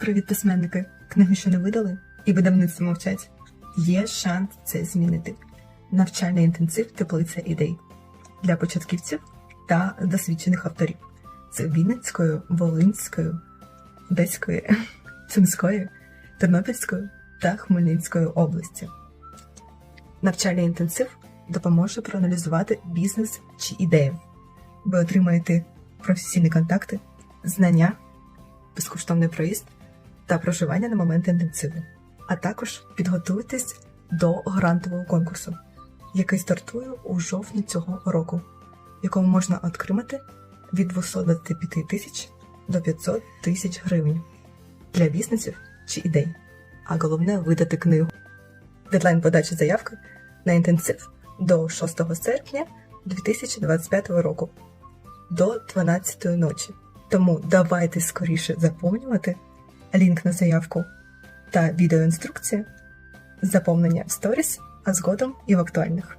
Привіт, письменники! Книги, що не видали, і видавництво мовчать. Є шанс це змінити. Навчальний інтенсив теплиця ідей для початківців та досвідчених авторів з Вінницької, Волинської, Одеської, Сумської, Тернопільської та Хмельницької області. Навчальний інтенсив допоможе проаналізувати бізнес чи ідею. Ви отримаєте професійні контакти, знання, безкоштовний проїзд та проживання на момент інтенсиву, а також підготуйтесь до грантового конкурсу, який стартує у жовтні цього року, якому можна отримати від 225 тисяч до 500 тисяч гривень для бізнесів чи ідей, а головне видати книгу. Дедлайн подачі заявки на інтенсив до 6 серпня 2025 року до 12 ночі. Тому давайте скоріше заповнювати лінк на заявку та відеоінструкція, заповнення в сторіс, а згодом і в актуальних.